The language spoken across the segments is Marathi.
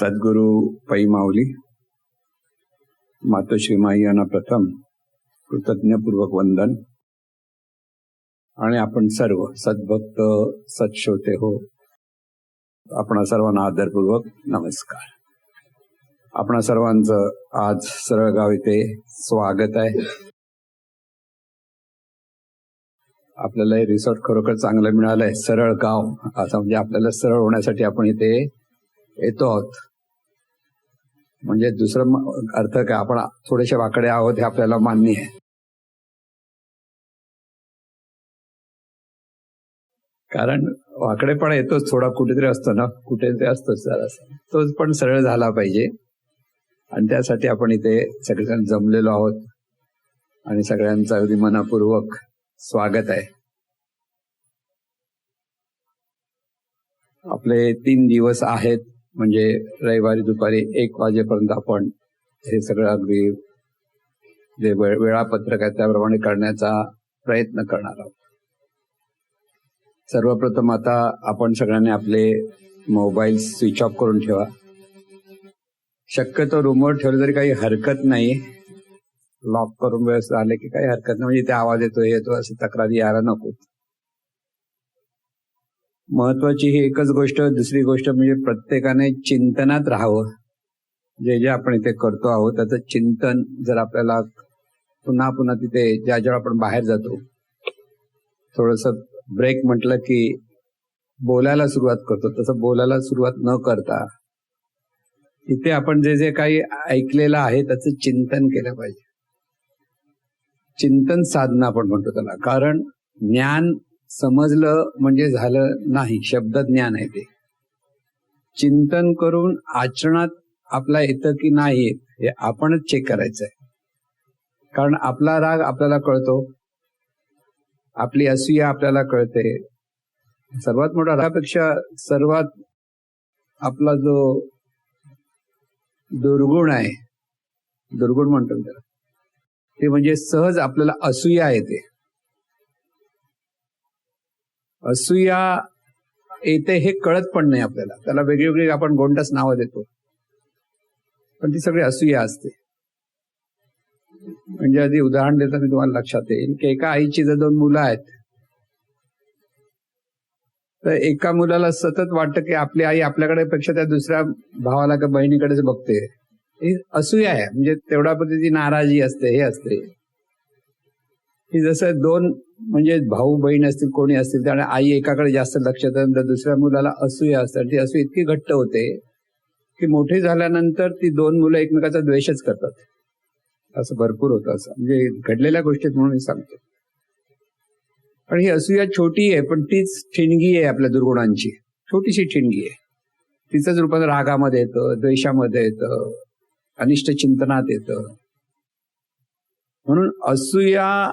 सद्गुरू पै माऊली मातोश्री माई यांना प्रथम कृतज्ञपूर्वक वंदन. आणि आपण सर्व सद्भक्त सत्श्रोते हो. आपणा सर्वांना आदरपूर्वक नमस्कार. आपणा सर्वांचं आज सरळगाव इथे स्वागत आहे. आपल्याला हे रिसॉर्ट खरोखर चांगलं मिळालंय. सरळ गाव असं म्हणजे आपल्याला सरळ होण्यासाठी आपण इथे येतो आहोत. म्हणजे दुसरं अर्थ काय? आपण थोडेसे वाकडे आहोत हे आपल्याला मान्य आहे. कारण वाकडे पण येतोच थोडा कुठेतरी असतो ना? कुठेतरी असतोच जरासा तोच पण सरळ झाला पाहिजे. आणि त्यासाठी आपण इथे सगळेजण जमलेलो आहोत. आणि सगळ्यांचं अगदी मनापूर्वक स्वागत आहे. आपले तीन दिवस आहेत. म्हणजे रविवारी दुपारी एक वाजेपर्यंत आपण हे सगळं अगदी जे वेळापत्रक आहे त्याप्रमाणे करण्याचा प्रयत्न करणार आहोत. सर्वप्रथम आता आपण सगळ्यांनी आपले मोबाईल स्विच ऑफ करून ठेवा. शक्यतो रूमवर ठेवलं तरी काही हरकत नाही. लॉक करून व्यवस्थित आले की काही हरकत नाही. म्हणजे ते आवाज येतो येतो अशी तक्रारी यायला नको महत्वाची ही एकच गोष्ट दुसरी गोष्ट म्हणजे प्रत्येकाने चिंतनात राहावं. जे जे आपण इथे करतो आहोत त्याचं चिंतन जर आपल्याला पुन्हा पुन्हा तिथे ज्या ज्या आपण बाहेर जातो थोडस ब्रेक म्हटलं की बोलायला सुरुवात करतो. तसं बोलायला सुरुवात न करता इथे आपण जे जे काही ऐकलेलं आहे त्याचं चिंतन केलं पाहिजे. चिंतन साधना आपण म्हणतो त्याला. कारण ज्ञान समजलं म्हणजे झालं नाही. शब्द ज्ञान आहे ते. चिंतन करून आचरणात आपला येतं की नाही येत हे आपणच चेक करायचं आहे कारण आपला राग आपल्याला कळतो. आपली असूया आपल्याला कळते. सर्वात मोठा रागापेक्षा सर्वात आपला जो दुर्गुण आहे दुर्गुण म्हणतो त्याला ते म्हणजे सहज आपल्याला असूया येते. असूया येते हे कळत पण नाही आपल्याला. त्याला वेगळी आपण गोंडस नावं देतो. पण ती सगळी असूया असते. म्हणजे आधी उदाहरण देताना तुम्हाला लक्षात येईल की एका आईची जर दोन मुलं आहेत तर एका मुलाला सतत वाटतं की आपली आई आपल्याकडे पेक्षा त्या दुसऱ्या भावाला किंवा बहिणीकडेच बघते. हे असूया आहे. म्हणजे तेवढ्या पद्धती नाराजी असते हे असते. की जसं दोन म्हणजे भाऊ बहीण असतील कोणी असतील त्यामुळे आई एकाकडे जास्त लक्ष देतं तर दुसऱ्या मुलाला असूया असतात. ती असू इतकी घट्ट होते की मोठी झाल्यानंतर ती दोन मुलं एकमेकाचा द्वेषच करतात. असं भरपूर होतं असं. म्हणजे घडलेल्या गोष्टीत म्हणून मी सांगतो. पण ही असूया छोटी आहे पण तीच ठिणगी आहे आपल्या दुर्गुणांची. छोटीशी ठिणगी आहे. तिचंच रूपांतर रागामध्ये येतं द्वेषामध्ये येतं अनिष्ट चिंतनात येतं. म्हणून असूया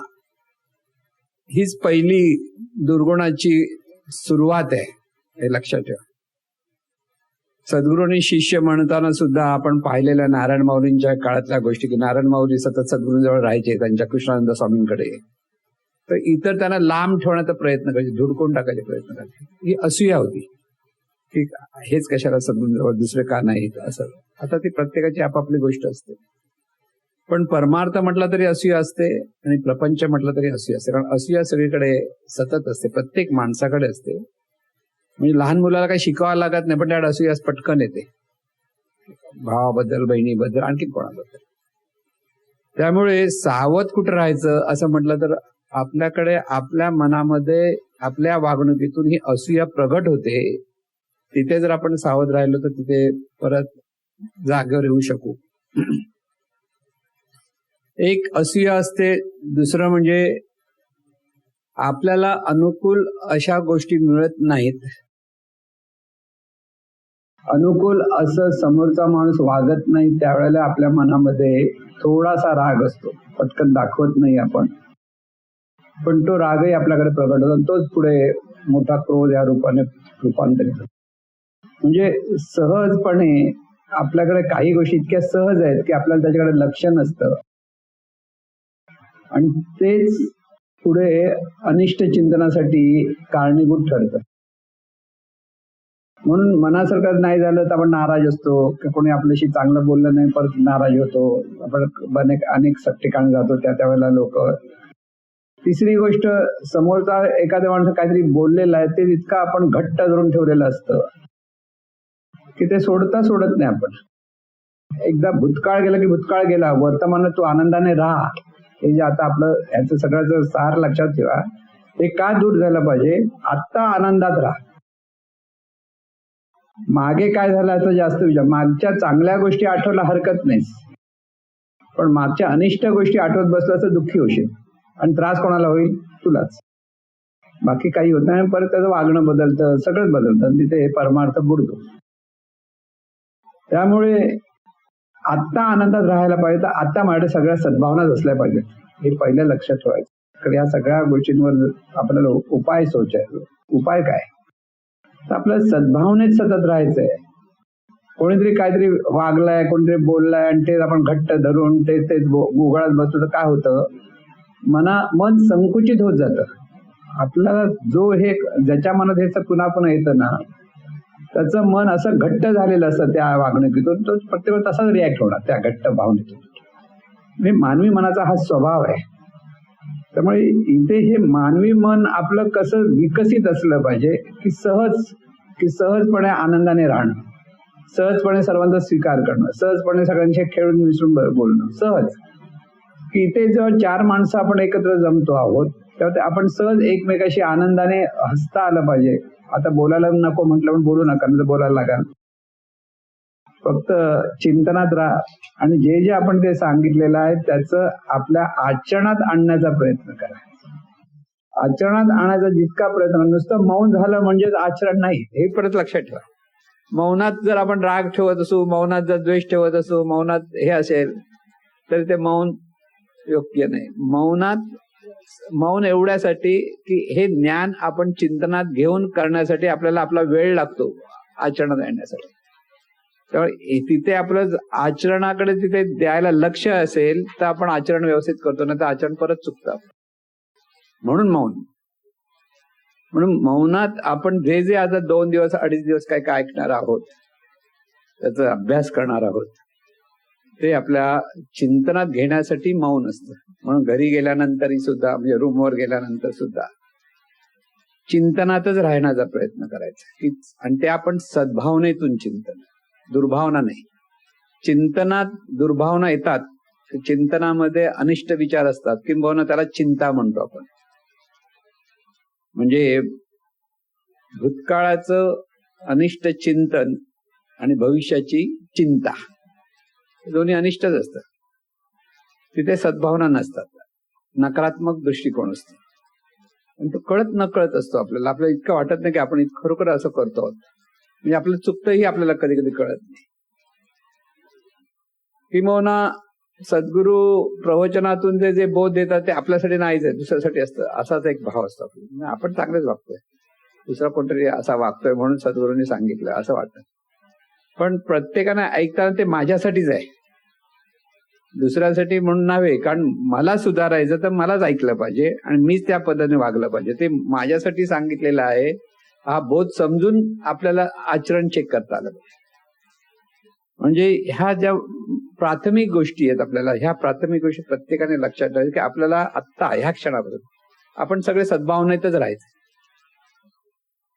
हीच पहिली दुर्गुणाची सुरुवात आहे हे लक्षात ठेवा. सद्गुरूंनी शिष्य म्हणताना सुद्धा आपण पाहिलेल्या नारायण माऊलींच्या काळातल्या गोष्टी की नारायण माऊली सतत सद्गुरूंजवळ राहायचे त्यांच्या कृष्णानंद स्वामींकडे. तर इतर त्यांना लांब ठेवण्याचा प्रयत्न करायचे धुडकून टाकायचे प्रयत्न करायचे. ही असूया होती. की हेच कशाला सद्गुरूंजवळ दुसरे का नाही असं. आता ती प्रत्येकाची आपापली गोष्ट असते. पण परमार्थ म्हटला तरी असूया असते आणि प्रपंच म्हटलं तरी असूया असते. कारण असूया सगळीकडे सतत असते प्रत्येक माणसाकडे असते. म्हणजे लहान मुलाला काही शिकावं लागत नाही पण त्या असूया पटकन येते. भावाबद्दल बहिणीबद्दल आणखी कोणाबद्दल. त्यामुळे सावध कुठं राहायचं असं म्हटलं तर आपल्याकडे आपल्या मनामध्ये आपल्या वागणुकीतून ही असूया प्रगट होते. तिथे जर आपण सावध राहिलो तर तिथे परत जागेवर येऊ शकू. एक असूया असते दुसरं म्हणजे आपल्याला अनुकूल अशा गोष्टी मिळत नाहीत. अनुकूल असं समोरचा माणूस वागत नाही त्यावेळेला आपल्या मनामध्ये थोडासा राग असतो. पटकन दाखवत नाही आपण. पण तो रागही आपल्याकडे प्रकट होतो तोच पुढे मोठा क्रोध या रूपाने रूपांतरित होतो. म्हणजे सहजपणे आपल्याकडे काही गोष्टी इतक्या सहज आहेत की आपल्याला त्याच्याकडे लक्ष नसतं. आणि तेच पुढे अनिष्ट चिंतनासाठी कारणीभूत ठरतं. म्हणून मनासारखं नाही झालं तर आपण नाराज असतो की कोणी आपल्याशी चांगलं बोललं नाही परत नाराज होतो. आपण अनेक अनेक ठिकाणी जातो त्या त्यावेळेला लोक. तिसरी गोष्ट समोरचा एखाद्या माणसं काहीतरी बोललेलं आहे ते इतकं आपण घट्ट धरून ठेवलेलं असतं की ते सोडता सोडत नाही आपण. एकदा भूतकाळ गेला की भूतकाळ गेला वर्तमानात तू आनंदाने राहा. हे जे आता आपलं याचं सगळ्याचं सार लक्षात ठेवा ते का दूर झालं पाहिजे? आत्ता आनंदात राहा. मागे काय झालं याचा जास्त विचार. मागच्या चांगल्या गोष्टी आठवला हरकत नाही पण मागच्या अनिष्ट गोष्टी आठवत बसला तर दुःखी होशील. आणि त्रास कोणाला होईल? तुलाच. बाकी काही होत नाही. परत त्याचं वागणं बदलतं सगळंच बदलतं. तिथे हे परमार्थ बुडतो. त्यामुळे आत्ता आनंदात राहायला पाहिजे तर आता माझ्या सगळ्या सद्भावनाच असल्या पाहिजेत. हे पहिलं लक्षात ठेवायचं. या सगळ्या गोष्टींवर आपल्याला उपाय सोचायचं उपाय काय? तर आपल्याला सद्भावनेत सतत राहायचंय. कोणीतरी काहीतरी वागलाय कोणीतरी बोललाय आणि तेच आपण घट्ट धरून तेच तेच गुगळात बसतो तर काय होतं? मना मन संकुचित होत जातं. आपल्याला जो हे ज्याच्या मनात हे पुन्हा पुन्हा येतं ना त्याचं मन असं घट्ट झालेलं असतं त्या वागणुकीतून तो प्रत्येक तसाच रिॲक्ट होणार त्या घट्ट भावनेतून. म्हणजे मानवी मनाचा हा स्वभाव आहे. त्यामुळे इथे हे मानवी मन आपलं कसं विकसित असलं पाहिजे की सहज की सहजपणे आनंदाने राहणं सहजपणे सर्वांचा स्वीकार करणं सहजपणे सगळ्यांशी खेळून मिसळून बोलणं सहज. की इथे जेव्हा चार माणसं आपण एकत्र जमतो आहोत तेव्हा आपण सहज एकमेकाशी आनंदाने हसता आलं पाहिजे आता बोलायला नको म्हटलं पण बोलू नका म्हणजे बोलायला लागाल फक्त चिंतनात राहा. आणि जे जे आपण ते सांगितलेलं आहे त्याचं आपल्या आचरणात आणण्याचा प्रयत्न करा. आचरणात आणायचा जितका प्रयत्न नुसतं मौन झालं म्हणजेच आचरण नाही हे परत लक्षात ठेवा. मौनात जर आपण राग ठेवत असू मौनात जर द्वेष ठेवत असू मौनात हे असेल तर ते मौन योग्य नाही. मौनात मौन एवढ्यासाठी की हे ज्ञान आपण चिंतनात घेऊन करण्यासाठी आपल्याला आपला वेळ लागतो आचरणात आणण्यासाठी. त्यामुळे तिथे आपलं आचरणाकडे तिथे द्यायला लक्ष असेल तर आपण आचरण व्यवस्थित करतो ना तर आचरण परत चुकतं. म्हणून मौन. म्हणून मौनात आपण जे जे आता दोन दिवस अडीच दिवस काय काय ऐकणार आहोत त्याचा अभ्यास करणार आहोत. ते आपल्या चिंतनात घेण्यासाठी मौन असतं. म्हणून घरी गेल्यानंतरही सुद्धा म्हणजे रूमवर गेल्यानंतर सुद्धा चिंतनातच राहण्याचा प्रयत्न करायचा. की आणि ते आपण सद्भावनेतून चिंतन दुर्भावना नाही. चिंतनात दुर्भावना येतात चिंतनामध्ये अनिष्ट विचार असतात किंबहुना त्याला चिंता म्हणतो आपण. म्हणजे भूतकाळाचं अनिष्ट चिंतन आणि भविष्याची चिंता. दोन्ही अनिष्टच असतात. तिथे सद्भावना नसतात. नकारात्मक दृष्टिकोन असतो. आणि तो कळत न कळत असतो आपल्याला. आपल्याला इतकं वाटत नाही की आपण खरोखर असं करतो म्हणजे आपलं चुकतंही आपल्याला कधी कधी कळत नाही. किंवा सद्गुरु प्रवचनातून जे जे बोध देतात ते आपल्यासाठी नाहीच आहे. दुसऱ्यासाठी असतं. असाच एक भाव असतो आपला आपण चांगलेच वागतोय. दुसरा कोणतरी असा वागतोय म्हणून सद्गुरूंनी सांगितलं. असं वाटतं. पण प्रत्येकाने ऐकताना ते माझ्यासाठीच आहे. दुसऱ्यासाठी म्हणून नव्हे कारण मला सुधारायचं तर मलाच ऐकलं पाहिजे आणि मीच त्या पद्धतीने वागलं पाहिजे. ते माझ्यासाठी सांगितलेलं आहे. हा बोध समजून आपल्याला आचरण चेक करता आलं म्हणजे ह्या ज्या प्राथमिक गोष्टी आहेत आपल्याला ह्या प्राथमिक गोष्टी प्रत्येकाने लक्षात ठेवायचं की आपल्याला आत्ता ह्या क्षणापासून आपण सगळे सद्भावनेतच राहायचं.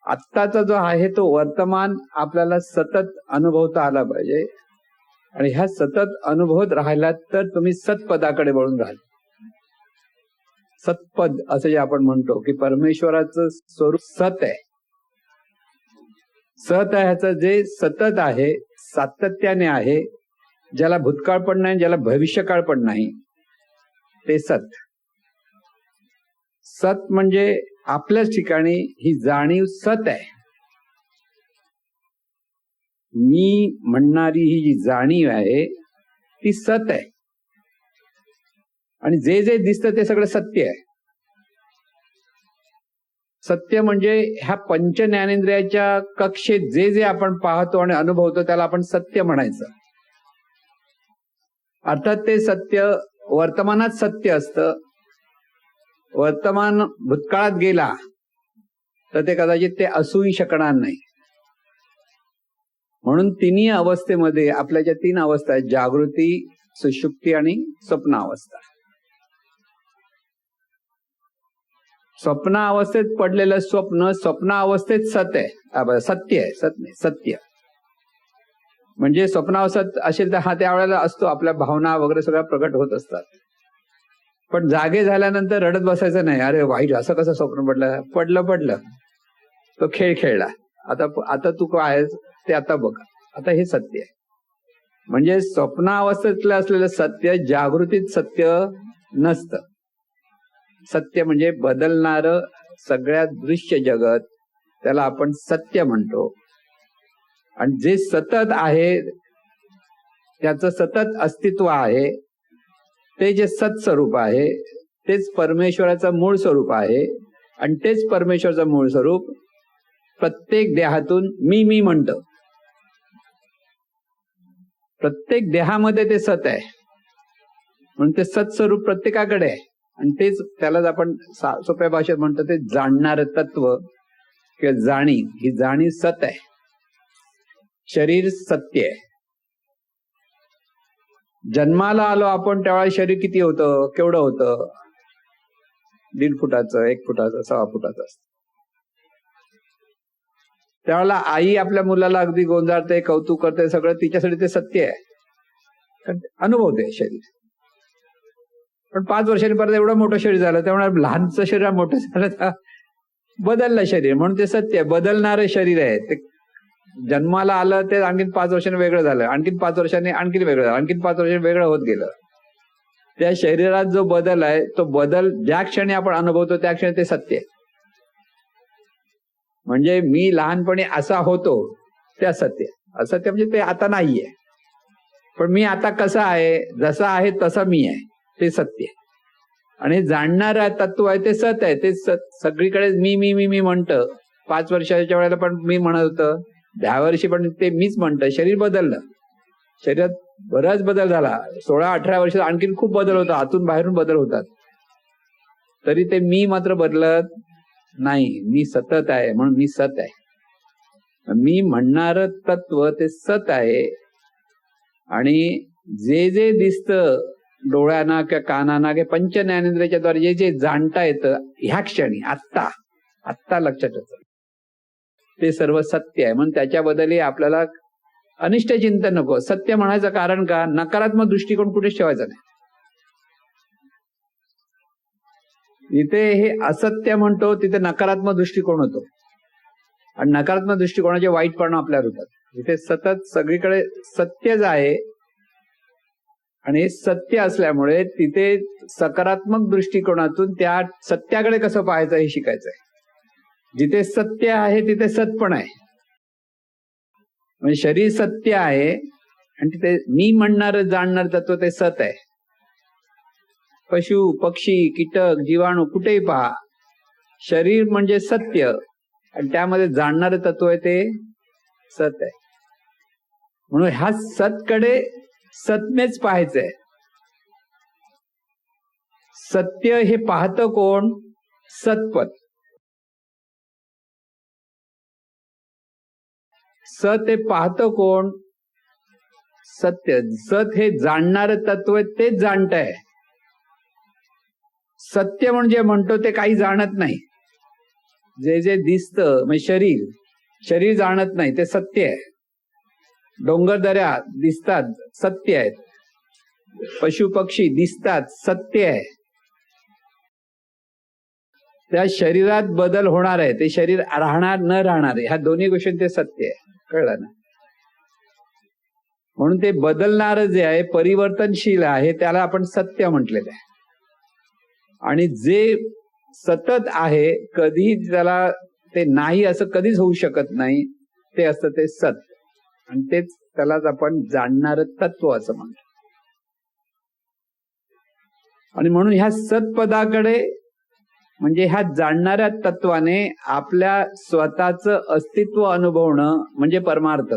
आत्ताचा जो आहे तो वर्तमान आपल्याला सतत अनुभवता आला पाहिजे. आणि ह्या सतत अनुभवत राहिला तर तुम्ही सतपदाकडे वळून राहाल. सतपद असं जे आपण म्हणतो की परमेश्वराचं स्वरूप सत आहे. सत ह्याचं जे सतत आहे सातत्याने आहे ज्याला भूतकाळ पण नाही ज्याला भविष्यकाळ पण नाही ते सत. सत म्हणजे आपल्याच ठिकाणी ही जाणीव सत आहे. मी म्हणणारी ही जी जाणीव आहे ती सत आहे. आणि जे जे दिसतं ते सगळं सत्य आहे. सत्य म्हणजे ह्या पंच ज्ञानेंद्रियाच्या कक्षेत जे जे आपण पाहतो आणि अनुभवतो त्याला आपण सत्य म्हणायचं. अर्थात ते सत्य वर्तमानात सत्य असतं वर्तमान भूतकाळात गेला तर ते कदाचित ते असूही शकणार नाही. म्हणून तिन्ही अवस्थेमध्ये आपल्या ज्या तीन अवस्था आहेत जागृती सुशुक्ती आणि स्वप्न अवस्था स्वप्न अवस्थेत पडलेलं स्वप्न स्वप्न अवस्थेत सत आहे सत्य आहे सत नाही सत्य. म्हणजे स्वप्नावस्थेत असेल तर हा त्यावेळेला असतो आपल्या भावना वगैरे सगळ्या प्रकट होत असतात. पण जागे झाल्यानंतर रडत बसायचं नाही. अरे वाईट असं कसं स्वप्न पडलं? पडलं पडलं. तो खेळ खेळला. आता आता तू काय आहेस ते आता बघ. आता हे सत्य आहे. म्हणजे स्वप्नावस्थेतलं असलेलं सत्य जागृतीत सत्य नसतं. सत्य म्हणजे बदलणार सगळ्यात दृश्य जगत त्याला आपण सत्य म्हणतो. आणि जे सतत आहे त्याचं सतत अस्तित्व आहे ते जे सत्स्वरूप आहे तेच परमेश्वराचं मूळ स्वरूप आहे. आणि तेच परमेश्वराचं मूळ स्वरूप प्रत्येक देहातून मी मी म्हणत. प्रत्येक देहामध्ये ते सत आहे. म्हणून ते सत्स्वरूप प्रत्येकाकडे आहे. आणि तेच त्यालाच आपण सोप्या भाषेत म्हणतो ते जाणणार तत्व किंवा जाणीव ही जाणीव सत आहे. शरीर सत्य आहे. जन्माला आलो आपण त्यावेळेला शरीर किती होतं? केवढं होतं? दीड फुटाचं एक फुटाचं सहा फुटाचं असतं. त्यावेळेला आई आपल्या मुलाला अगदी गोंजारते कौतुक करते सगळं तिच्यासाठी ते सत्य आहे. अनुभवते शरीर. पण पाच वर्षांनी परत एवढं मोठं शरीर झालं त्यामुळे लहानचं शरीर मोठं झालं तर बदललं शरीर. म्हणून ते सत्य आहे. शरीर आहे. ते जन्माला आलं ते आणखीन पाच वर्षाने वेगळं झालं. आणखीन पाच वर्षांनी आणखीन वेगळं झालं. आणखीन पाच वर्षांनी वेगळं होत गेलं. त्या शरीरात जो बदल आहे तो बदल ज्या क्षणी आपण अनुभवतो त्या क्षणी ते सत्य आहे. म्हणजे मी लहानपणी असा होतो ते असत्य असत्य म्हणजे ते आता नाहीये. पण मी आता कसा आहे जसा आहे तसा मी आहे. ते सत्य आहे. आणि जाणणार तत्व आहे ते सत आहे. ते सगळीकडे मी मी मी मी म्हणतं. पाच वर्षाच्या वेळेला पण मी म्हणत होतं. दहा वर्षी पण ते मीच म्हणतं शरीर बदललं. शरीरात बराच बदल झाला. सोळा अठरा वर्षात आणखीन खूप बदल होता आतून बाहेरून बदल होतात. तरी ते मी मात्र बदलत नाही. मी सतत आहे म्हणून मी सत आहे. मी म्हणणार तत्व ते सत आहे. आणि जे जे दिसत डोळ्यांना किंवा कानाना किंवा पंच ज्ञानेंद्रियाच्या द्वारे जे जे जाणता येतं ह्या क्षणी आत्ता आत्ता लक्षात येतं. ते सर्व सत्य आहे. म्हणून त्याच्याबद्दलही आपल्याला अनिष्ट चिंतन नको. सत्य म्हणायचं कारण का? नकारात्मक दृष्टिकोन कुठेच ठेवायचा नाही. इथे हे असत्य म्हणतो तिथे नकारात्मक दृष्टिकोन होतो. आणि नकारात्मक दृष्टिकोनाचे वाईट परिणाम आपल्यावर होतात. इथे सतत सगळीकडे सत्यच आहे. आणि सत्य असल्यामुळे तिथे सकारात्मक दृष्टिकोनातून त्या सत्याकडे कसं पाहायचं हे शिकायचं आहे जिथे सत्य आहे तिथे सत पण आहे. म्हणजे शरीर सत्य आहे आणि तिथे मी म्हणणार जाणणार तत्व ते सत आहे. पशु पक्षी कीटक जीवाणू कुठेही पहा. शरीर म्हणजे सत्य आणि त्यामध्ये जाणणारं तत्व आहे ते सत आहे. म्हणून ह्या सतकडे सत्मेच पाहायचंय सत्य हे पाहतं कोण? सतपत सत हे पाहतं कोण? सत्य. सत हे जाणणार तत्व आहे तेच जाणत आहे सत्य म्हणजे म्हणतो ते काही जाणत नाही. जे जे दिसत म्हणजे शरीर शरीर जाणत नाही ते सत्य आहे. डोंगर दऱ्या दिसतात सत्य आहेत. पशु पक्षी दिसतात सत्य आहे. त्या शरीरात बदल होणार आहे ते शरीर राहणार न राहणार आहे ह्या दोन्ही गोष्टी ते सत्य आहे. कळलं ना? म्हणून ते बदलणार जे आहे परिवर्तनशील आहे त्याला आपण सत्य म्हटलेलं आहे. आणि जे सतत आहे कधी त्याला ते नाही असं कधीच होऊ शकत नाही ते असतं ते सत. आणि तेच त्यालाच आपण जाणणार तत्व असं म्हणतो. आणि म्हणून ह्या सत्पदाकडे म्हणजे ह्या जाणणाऱ्या तत्वाने आपल्या स्वतःचं अस्तित्व अनुभवणं म्हणजे परमार्थ.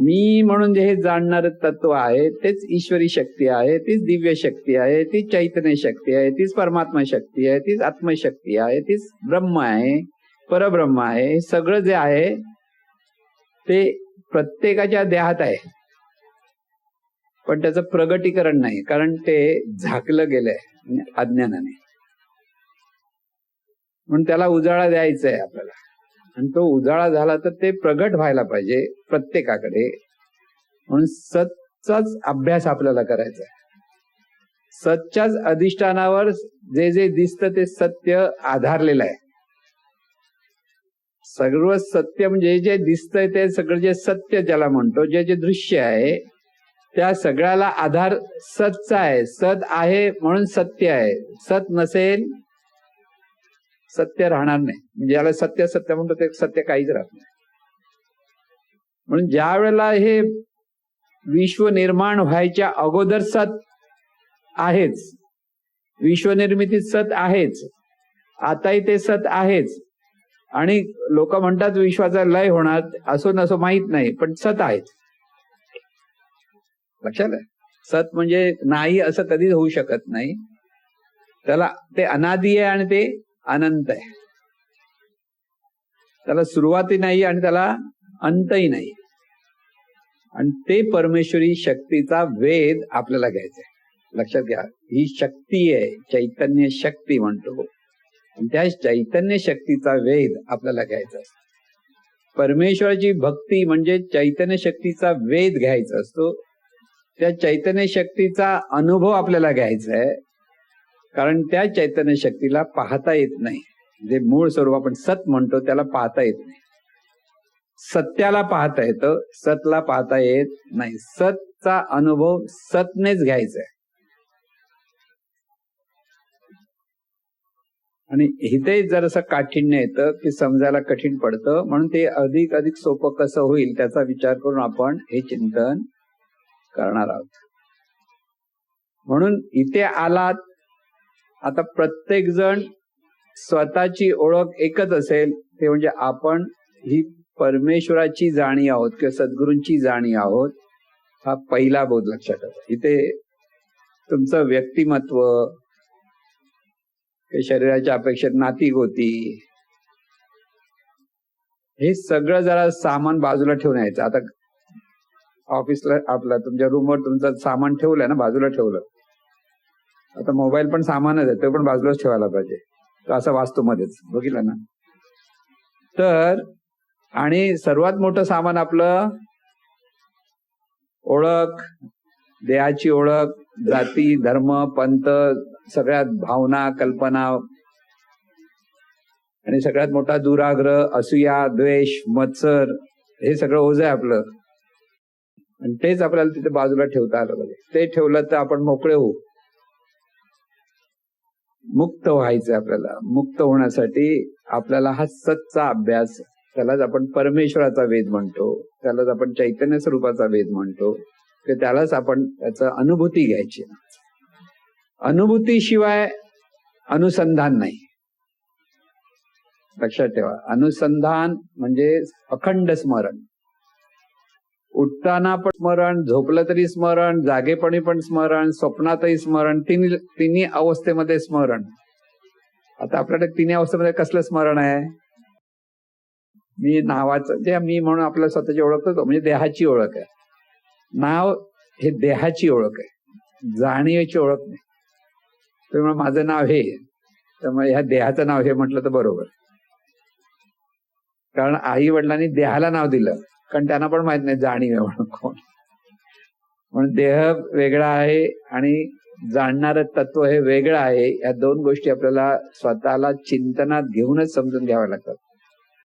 मी म्हणून जे हे जाणणार तत्व आहे तेच ईश्वरी शक्ती आहे तीच दिव्य शक्ती आहे तीच चैतन्य शक्ती आहे तीच परमात्मा शक्ती आहे तीच आत्मशक्ती आहे तीच ब्रह्म आहे परब्रह्म आहे हे सगळं जे आहे ते प्रत्येकाच्या देहात आहे. पण त्याचं प्रगटीकरण नाही कारण ते झाकलं गेलंय अज्ञानाने. म्हणून त्याला उजाळा द्यायचा आहे आपल्याला. आणि तो उजाळा झाला तर ते प्रगट व्हायला पाहिजे प्रत्येकाकडे. म्हणून सतचाच अभ्यास आपल्याला करायचा आहे. सतच्याच अधिष्ठानावर जे जे दिसतं ते सत्य आधारलेलं आहे. सर्व सत्य म्हणजे जे दिसतंय ते सगळं जे सत्य ज्याला म्हणतो जे जे दृश्य आहे त्या सगळ्याला आधार सतचा आहे. सत आहे म्हणून सत्य आहे. सत नसेल सत्य राहणार नाही. म्हणजे याला सत्य सत्य म्हणतो ते सत्य काहीच राहत नाही. म्हणून ज्या वेळेला हे विश्व निर्माण व्हायच्या अगोदर सत आहेच विश्वनिर्मितीत सत आहेच आताही ते सत आहेच. आणि लोक म्हणतात विश्वाचा लय होणार असो नसो माहीत नाही पण सत आहेत. लक्षात आहे सत म्हणजे नाही असं कधीच होऊ शकत नाही. त्याला ते अनादी आहे आणि ते अनंत आहे. त्याला सुरुवाती नाही आणि त्याला अंतही नाही. आणि ते परमेश्वरी शक्तीचा वेद आपल्याला घ्यायचा आहे. लक्षात घ्या ही शक्ती आहे चैतन्य शक्ती म्हणतो. त्या चैतन्य शक्तीचा वेद आपल्याला घ्यायचा असतो. परमेश्वराची भक्ती म्हणजे चैतन्य शक्तीचा वेद घ्यायचा असतो. त्या चैतन्य शक्तीचा अनुभव आपल्याला घ्यायचा आहे. कारण त्या चैतन्य शक्तीला पाहता येत नाही. जे मूळ स्वरूप आपण सत म्हणतो त्याला पाहता येत नाही. सत्याला पाहता येतं सतला पाहता येत नाही. सतचा अनुभव सतनेच घ्यायचा आहे. आणि इथे जरासं काठिण्य येतं की समजायला कठीण पडतं म्हणून ते अधिक अधिक सोपं कसं होईल त्याचा विचार करून आपण हे चिंतन करणार आहोत. म्हणून इथे आलात आता प्रत्येक जण स्वतःची ओळख एकच असेल ते म्हणजे आपण ही परमेश्वराची जाणी आहोत किंवा सद्गुरूंची जाणी आहोत हा पहिला बोध लक्षात ठेवा. इथे तुमचं व्यक्तिमत्व शरीराच्या अपेक्षेत नाती होती हे सगळं जरा सामान बाजूला ठेवून यायचं. आता ऑफिसला आपला तुमच्या रूमवर तुमचं सामान ठेवलंय ना बाजूला ठेवलं. आता मोबाईल पण सामानच आहे ते पण बाजूलाच ठेवायला पाहिजे. असं वास्तू मध्येच बघितलं ना? तर आणि सर्वात मोठं सामान आपलं ओळख देहाची ओळख जाती धर्म पंत सगळ्यात भावना कल्पना आणि सगळ्यात मोठा दुराग्रह असूया द्वेष मत्सर हे सगळं ओझ आहे आपलं. आणि तेच आपल्याला तिथे बाजूला ठेवता आलं पाहिजे. ते ठेवलं तर आपण मोकळे होऊ. मुक्त व्हायचं आपल्याला. मुक्त होण्यासाठी आपल्याला हा सच्चा अभ्यास त्यालाच आपण परमेश्वराचा वेद म्हणतो त्यालाच आपण चैतन्य स्वरूपाचा वेद म्हणतो की त्यालाच आपण त्याचा अनुभूती घ्यायची. अनुभूतीशिवाय अनुसंधान नाही. लक्षात ठेवा. अनुसंधान म्हणजे अखंड स्मरण. उठताना पण स्मरण झोपलं तरी स्मरण जागेपणी पण स्मरण स्वप्नातही स्मरण तिन्ही तिन्ही अवस्थेमध्ये स्मरण. आता आपल्याकडे तिन्ही अवस्थेमध्ये कसलं स्मरण आहे? मी नावाचं जे मी म्हणून आपल्या स्वतःची ओळख म्हणजे देहाची ओळख आहे. नाव हे देहाची ओळख आहे. जाणीवेची ओळख नाही. त्यामुळे माझं नाव हे त्यामुळे ह्या देहाचं नाव हे म्हटलं तर बरोबर. कारण आई वडिलांनी देहाला नाव दिलं. कारण त्यांना पण माहीत नाही जाणीव म्हणून कोण. म्हणून देह वेगळा आहे आणि जाणणार तत्व हे वेगळं आहे. या दोन गोष्टी आपल्याला स्वतःला चिंतनात घेऊनच समजून घ्याव्या लागतात.